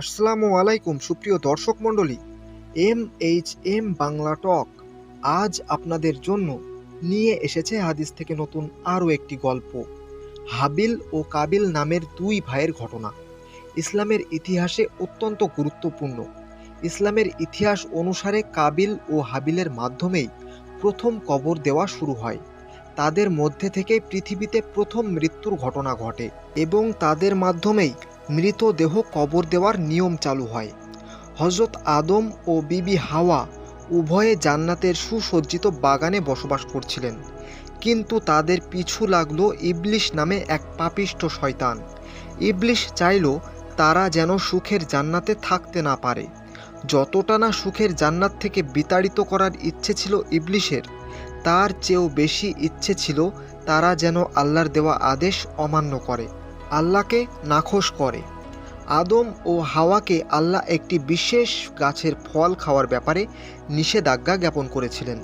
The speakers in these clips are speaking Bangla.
আসসালামু আলাইকুম, সুপ্রিয় দর্শক মণ্ডলী। M H M Bangla talk. আজ আপনাদের জন্য নিয়ে এসেছে হাদিস থেকে নতুন আরও একটি গল্প। হাবিল ও কাবিল নামের দুই ভাইয়ের ঘটনা। ইসলামের ইতিহাসে অত্যন্ত গুরুত্বপূর্ণ। ইসলামের ইতিহাস অনুসারে কাবিল ও হাবিলের মাধ্যমেই প্রথম কবর দেওয়া শুরু হয়। তাদের মধ্যে থেকে পৃথিবীতে প্রথম মৃত্যুর ঘটনা ঘটে এবং তাদের মাধ্যমেই মৃতদেহ কবর দেওয়ার নিয়ম চালু হয়। হজরত আদম ও বিবি হাওয়া উভয়ে জান্নাতের সুসজ্জিত বাগানে বসবাস করছিলেন। কিন্তু তাদের পিছু লাগল ইবলিশ নামে এক পাপিষ্ট শয়তান। ইবলিশ চাইল তারা যেন সুখের জান্নাতে থাকতে না পারে। যতটা না সুখের জান্নাত থেকে বিতাড়িত করার ইচ্ছে ছিল ইবলিশের, তার চেয়েও বেশি ইচ্ছে ছিল তারা যেন আল্লাহর দেওয়া আদেশ অমান্য করে। আল্লাহকে নাখোশ করে। আদম ও হাওয়াকে আল্লাহ একটি বিশেষ গাছের ফল খাওয়ার ব্যাপারে নিষেধাজ্ঞা জ্ঞাপন করেছিলেন।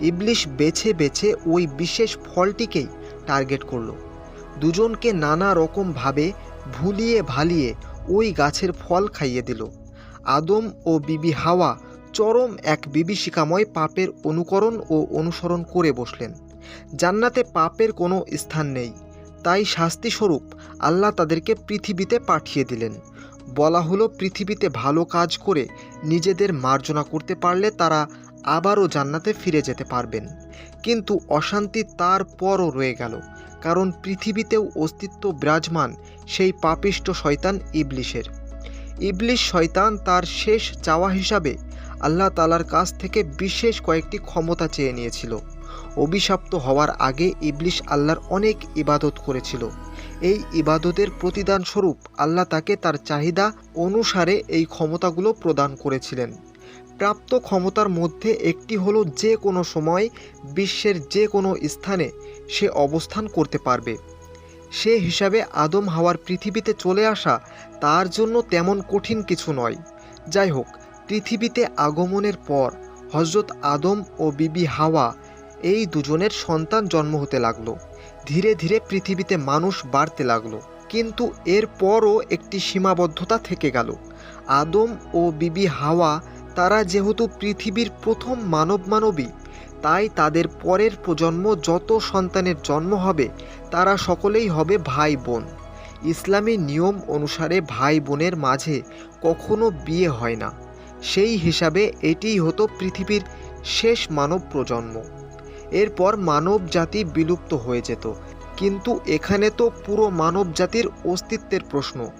ইবলিশ বেছে বেছে ওই বিশেষ ফলটিকেই টার্গেট করল। দুজনকে নানা রকমভাবে ভুলিয়ে ভালিয়ে ওই গাছের ফল খাইয়ে দিল। আদম ও বিবি হাওয়া চরম এক বিভীষিকাময় পাপের অনুকরণ ও অনুসরণ করে বসলেন। জান্নাতে পাপের কোনো স্থান নেই। তাই শাস্তিস্বরূপ আল্লাহ তাদেরকে পৃথিবীতে পাঠিয়ে দিলেন। বলা হলো, পৃথিবীতে ভালো কাজ করে নিজেদের মার্জনা করতে পারলে তারা আবারও জান্নাতে ফিরে যেতে পারবেন। কিন্তু অশান্তি তারপরও রয়ে গেল, কারণ পৃথিবীতেও অস্তিত্ব বিরাজমান সেই পাপিষ্ট শয়তান ইবলিশের। ইবলিশ শয়তান তার শেষ চাওয়া হিসাবে আল্লাহ তালার কাছ থেকে বিশেষ কয়েকটি ক্ষমতা চেয়ে নিয়েছিল। অভিশপ্ত হওয়ার আগে ইবলিশ আল্লাহর অনেক ইবাদত করেছিল। এই ইবাদতের প্রতিদান স্বরূপ আল্লাহ তাকে তার চাহিদা অনুসারে এই ক্ষমতাগুলো প্রদান করেছিলেন। প্রাপ্ত ক্ষমতার মধ্যে একটি হলো যে কোনো সময় বিশ্বের যে কোনো স্থানে সে অবস্থান করতে পারবে। সে হিসাবে আদম হাওয়ার পৃথিবীতে চলে আসা তার জন্য তেমন কঠিন কিছু নয়। যাই হোক, পৃথিবীতে আগমনের পর হজরত আদম ও বিবি হাওয়া এই দুজনের সন্তান জন্ম হতে লাগল। ধীরে ধীরে পৃথিবীতে মানুষ বাড়তে লাগল। কিন্তু এরপরও একটি সীমাবদ্ধতা থেকে গেল। আদম ও বিবি হাওয়া, তারা যেহেতু পৃথিবীর প্রথম মানব মানবী তাই তাদের পরের প্রজন্ম যত সন্তানের জন্ম হবে, তারা সকলেই হবে ভাই বোন। ইসলামী নিয়ম অনুসারে ভাই বোনের মাঝে কখনো বিয়ে হয় না। সেই হিসাবে এটিই হতো পৃথিবীর শেষ মানব প্রজন্ম। এরপর মানব জাতি বিলুপ্ত হয়ে যেত। কিন্তু এখানে তো পুরো মানব জাতির অস্তিত্বের প্রশ্ন।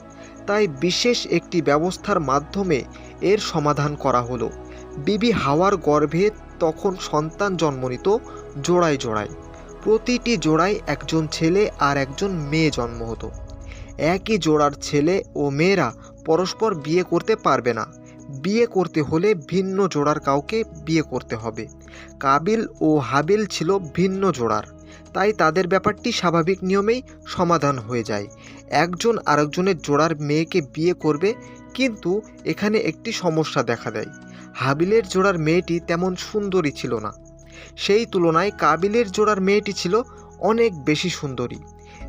তাই বিশেষ একটি ব্যবস্থার মাধ্যমে এর সমাধান করা হলো। বিবি হাওয়ার গর্ভে তখন সন্তান জন্ম নিত জোড়ায় জোড়ায়। প্রতিটি জোড়ায় একজন ছেলে আর একজন মেয়ে জন্ম হতো। একই জোড়ার ছেলে ও মেয়েরা পরস্পর বিয়ে করতে পারবে না। বিয়ে করতে হলে ভিন্ন জোড়ার কাউকে বিয়ে করতে হবে। কাবিল ও হাবিল ছিল ভিন্ন জোড়ার। তাই তাদের ব্যাপারটি স্বাভাবিক নিয়মেই সমাধান হয়ে যায়। একজন আরেকজনের জোড়ার মেয়েকে বিয়ে করবে, কিন্তু এখানে একটি সমস্যা দেখা দেয়। হাবিলের জোড়ার মেয়েটি তেমন সুন্দরী ছিল না। সেই তুলনায় কাবিলের জোড়ার মেয়েটি ছিল অনেক বেশি সুন্দরী।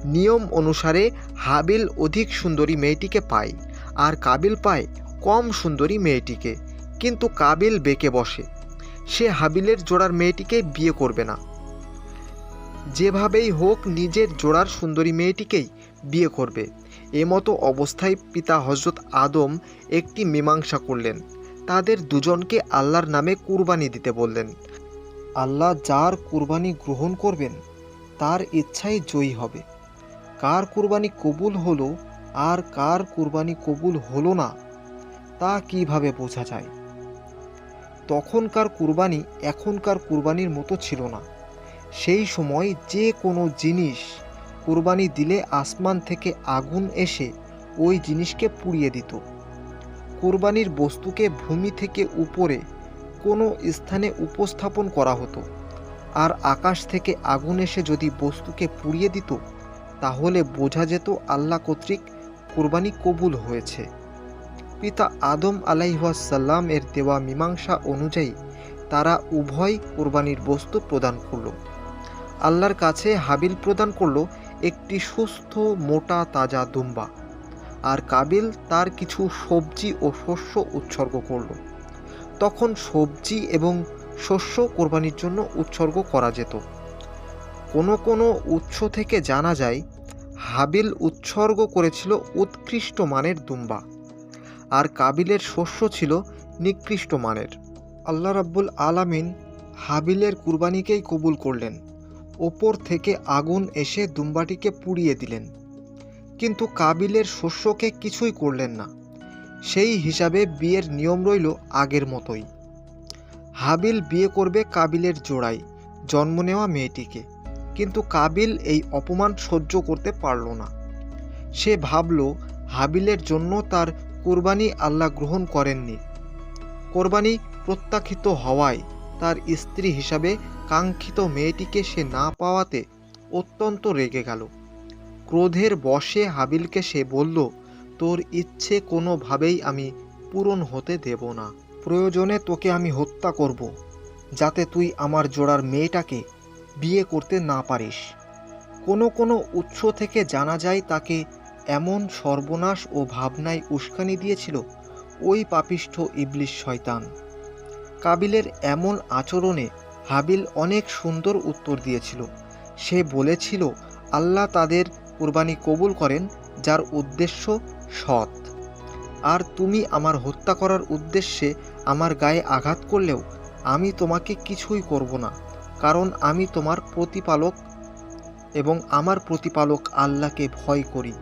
নিয়ম অনুসারে হাবিল অধিক সুন্দরী মেয়েটিকে পায়, আর কাবিল পায় কম সুন্দরী মেয়েটিকে। কিন্তু কাবিল বেঁকে বসে। সে হাবিলের জোড়ার মেয়েটিকে বিয়ে করবে না। যেভাবেই হোক নিজের জোড়ার সুন্দরী মেয়েটিকেই বিয়ে করবে। এমতো অবস্থায় পিতা হজরত আদম একটি মীমাংসা করলেন। তাদের দুজনকে আল্লাহর নামে কুরবানি দিতে বললেন। আল্লাহ যার কুরবানি গ্রহণ করবেন, তার ইচ্ছাই জয়ী হবে। কার কুরবানি কবুল হলো আর কার কুরবানি কবুল হলো না, তা কীভাবে বোঝা যায়? তখনকার কুরবানি এখনকার কুরবানির মতো ছিল না। সেই সময় যে কোনো জিনিস কুরবানি দিলে আসমান থেকে আগুন এসে ওই জিনিসকে পুড়িয়ে দিত। কুরবানির বস্তুকে ভূমি থেকে উপরে কোনো স্থানে উপস্থাপন করা হতো। আর আকাশ থেকে আগুন এসে যদি বস্তুকে পুড়িয়ে দিত, তাহলে বোঝা যেত আল্লাহ কর্তৃক কোরবানি কবুল হয়েছে। পিতা আদম আলাইহাসাল্লাম এর দেওয়া মীমাংসা অনুযায়ী তারা উভয় কোরবানির বস্তু প্রদান করল। আল্লাহর কাছে হাবিল প্রদান করল একটি সুস্থ, মোটা, তাজা দুম্বা আর কাবিল তার কিছু সবজি ও শস্য উৎসর্গ করল। তখন সবজি এবং শস্য কোরবানির জন্য উৎসর্গ করা যেত। কোনো কোনো উৎস থেকে জানা যায়, হাবিল উৎসর্গ করেছিল উৎকৃষ্ট মানের দুম্বা। আর কাবিলের শস্য ছিল নিকৃষ্ট মানের। আল্লাহ রাব্বুল আলামিন হাবিলের কুরবানিকেই কবুল করলেন। ওপর থেকে আগুন এসে দুম্বাটিকে পুড়িয়ে দিলেন। কিন্তু কাবিলের শস্যকে কিছুই করলেন না। সেই হিসাবে বিয়ের নিয়ম রইল আগের মতোই। হাবিল বিয়ে করবে কাবিলের জোড়াই জন্ম নেওয়া মেয়েটিকে। কিন্তু কাবিল এই অপমান সহ্য করতে পারল না। সে ভাবল, হাবিলের জন্য তার কোরবানি আল্লাহ গ্রহণ করেননি। কোরবানি প্রত্যাখ্যিত হওয়ায় তার স্ত্রী হিসাবে কাঙ্ক্ষিত মেয়েটিকে সে না পাওয়াতে অত্যন্ত রেগে গেল। ক্রোধের বশে হাবিলকে সে বলল, তোর ইচ্ছে কোনোভাবেই আমি পূরণ হতে দেব না। প্রয়োজনে তোকে আমি হত্যা করব, যাতে তুই আমার জোড়ার মেয়েটাকে বিয়ে করতে না পারিস। কোনো কোনো উৎস থেকে জানা যায় তাকে এমন সর্বনাশ ও ভাবনায় উস্কানি দিয়েছিল ওই পাপিষ্ঠ ইবলিশ শয়তান। কাবিলের এমন আচরণে হাবিল অনেক সুন্দর উত্তর দিয়েছিল। সে বলেছিল, আল্লাহ তাদের কুরবানি কবুল করেন, যার উদ্দেশ্য সৎ। আর তুমি আমার হত্যা করার উদ্দেশ্যে আমার গায়ে আঘাত করলেও আমি তোমাকে কিছুই করব না, কারণ আমি তোমার প্রতিপালক এবং আমার প্রতিপালক আল্লাহকে ভয় করি।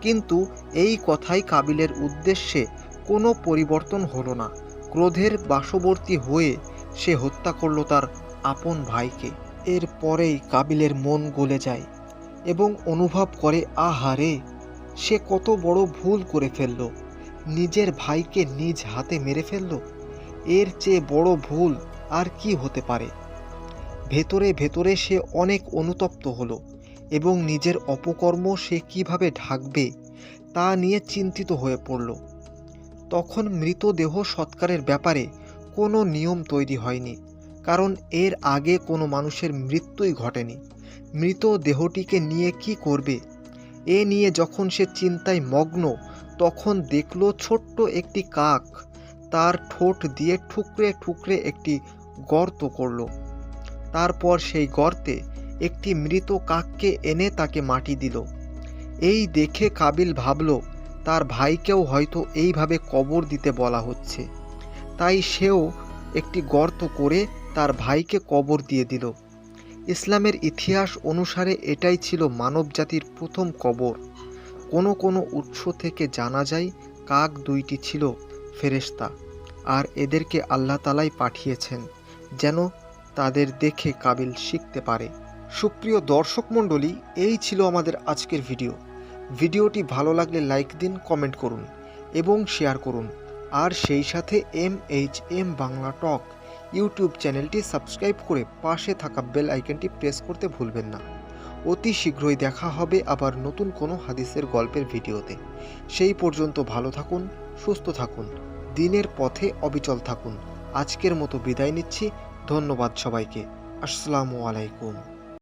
কিন্তু এই কথাই কাবিলের উদ্দেশ্যে কোনো পরিবর্তন হলো না। ক্রোধের বাসবর্তী হয়ে সে হত্যা করল তার আপন ভাইকে। এর পরেই কাবিলের মন গলে যায় এবং অনুভব করে আহারে সে কত বড় ভুল করে ফেলল। নিজের ভাইকে নিজ হাতে মেরে ফেলল? এর চেয়ে বড় ভুল আর কি হতে পারে? ভেতরে ভেতরে সে অনেক অনুতপ্ত হলো। এবং নিজের অপকর্ম সে কীভাবে ঢাকবে, তা নিয়ে চিন্তিত হয়ে পড়ল। তখন মৃতদেহ সৎকারের ব্যাপারে কোনো নিয়ম তৈরি হয়নি, কারণ এর আগে কোনো মানুষের মৃত্যুই ঘটেনি। মৃত দেহটিকে নিয়ে কি করবে? এ নিয়ে যখন সে চিন্তায় মগ্ন, তখন দেখল ছোট্ট একটি কাক, তার ঠোঁট দিয়ে ঠুকরে ঠুকরে একটি গর্ত করল। তারপর সেই গর্তে একটি মৃত কাককে এনে তাকে মাটি দিল। এই দেখে কাবিল ভাবল, তার ভাইকেও হয়তো এইভাবে কবর দিতে বলা হচ্ছে। তাই সেও একটি গর্ত করে তার ভাইকে কবর দিয়ে দিল। ইসলামের ইতিহাস অনুসারে এটাই ছিল মানবজাতির প্রথম কবর। কোনো কোনো উৎস থেকে জানা যায়, কাক দুইটি ছিল, ফেরেশতা, আর এদেরকে আল্লাহ তালাই পাঠিয়েছেন, যেন তাদের দেখে কাবিল শিখতে পারে। সুপ্রিয় দর্শক মণ্ডলী, এই ছিল আমাদের আজকের ভিডিও। ভিডিওটি ভালো লাগলে লাইক দিন, কমেন্ট করুন এবং শেয়ার করুন। আর সেই সাথে M H M Bangla talk YouTube চ্যানেলটি সাবস্ক্রাইব করে পাশে থাকা বেল আইকনটি প্রেস করতে ভুলবেন না। অতি শীঘ্রই দেখা হবে আবার নতুন কোনো হাদিসের গল্পের ভিডিওতে। সেই পর্যন্ত ভালো থাকুন, সুস্থ থাকুন, দিনের পথে অবিচল থাকুন। আজকের মতো বিদায় নিচ্ছি, ধন্যবাদ সবাইকে। আসসালামু আলাইকুম।